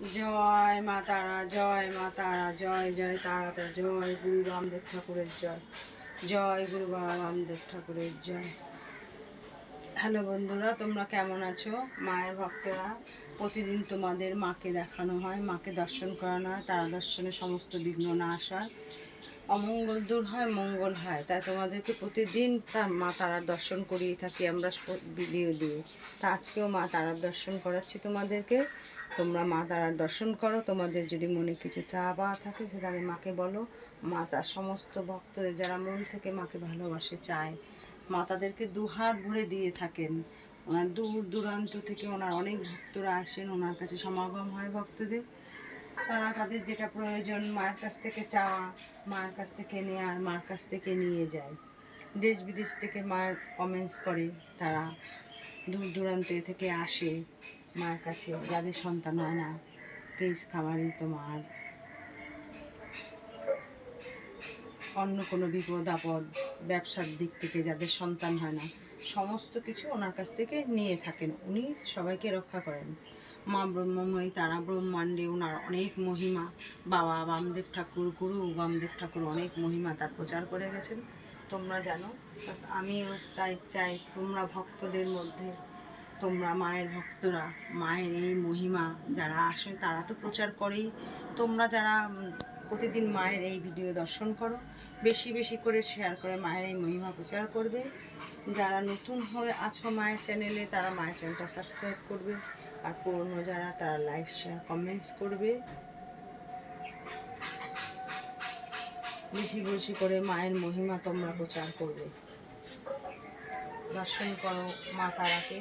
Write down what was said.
জয় মা তারা, জয় মা তারা, জয় জয় তারা জয়, গুরু রামদেব ঠাকুরের জয় জয় গুরু রামদেব ঠাকুরের জয়। হ্যালো বন্ধুরা, তোমরা কেমন আছো? মায়ের ভক্তরা প্রতিদিন তোমাদের মাকে দেখানো হয়, মাকে দর্শন করানো হয়, তারা দর্শনে সমস্ত বিঘ্ন না আসার। অমঙ্গল দূর হয়, মঙ্গল হয়। তাই তোমাদেরকে প্রতিদিন তার মা তারার দর্শন করিয়ে থাকি আমরা ভিডিও দিয়ে। তা আজকেও মা তারার দর্শন করাচ্ছি তোমাদেরকে। তোমরা মা তারার দর্শন করো। তোমাদের যদি মনে কিছু চা পাওয়া থাকে সেখানে মাকে বলো। মা তার সমস্ত ভক্তদের, যারা মন থেকে মাকে ভালোবাসে, চায়। মা তাদেরকে দুহাত ভরে দিয়ে থাকেন। ওনার দূর দূরান্ত থেকে ওনার অনেক ভক্তরা আসেন, ওনার কাছে সমাগম হয় ভক্তদের। তারা তাদের যেটা প্রয়োজন, মার কাছ থেকে চাওয়া, মার কাছ থেকে নেওয়ার মার কাছ থেকে নিয়ে যায়। দেশ বিদেশ থেকে মায়ের কমেন্টস করে তারা। দূর দূরান্ত থেকে আসে মার কাছে, যাদের সন্তান হয় না। প্লিজ খাবারই তোমার। অন্য কোনো বিপদ আপদ, ব্যবসার দিক থেকে যাদের সন্তান হয় না। সমস্ত কিছু ওনার কাছ থেকে নিয়ে থাকেন। উনি সবাইকে রক্ষা করেন। মা ব্রহ্মময়ী, তারা ব্রহ্মাণ্ডে ওনার অনেক মহিমা। বাবা বামদেব ঠাকুর, গুরু বামদেব ঠাকুর অনেক মহিমা তার প্রচার করে গেছেন। তোমরা জানো, আমিও তাই চাই তোমরা ভক্তদের মধ্যে, তোমরা মায়ের ভক্তরা, মায়ের এই মহিমা যারা আসে তারা তো প্রচার করেই। তোমরা যারা প্রতিদিন মায়ের এই ভিডিও দর্শন করো। বেশি বেশি করে শেয়ার করে মায়ের এই মহিমা প্রচার করবে। যারা নতুন হয়ে আছো মায়ের চ্যানেলে তারা মায়ের চ্যানেলটা সাবস্ক্রাইব করবে। আর পুরনো যারা, তারা লাইক শেয়ার কমেন্টস করবে। বেশি বেশি করে মায়ের মহিমা তোমরা প্রচার করবে। দর্শন করো মা তারাকে।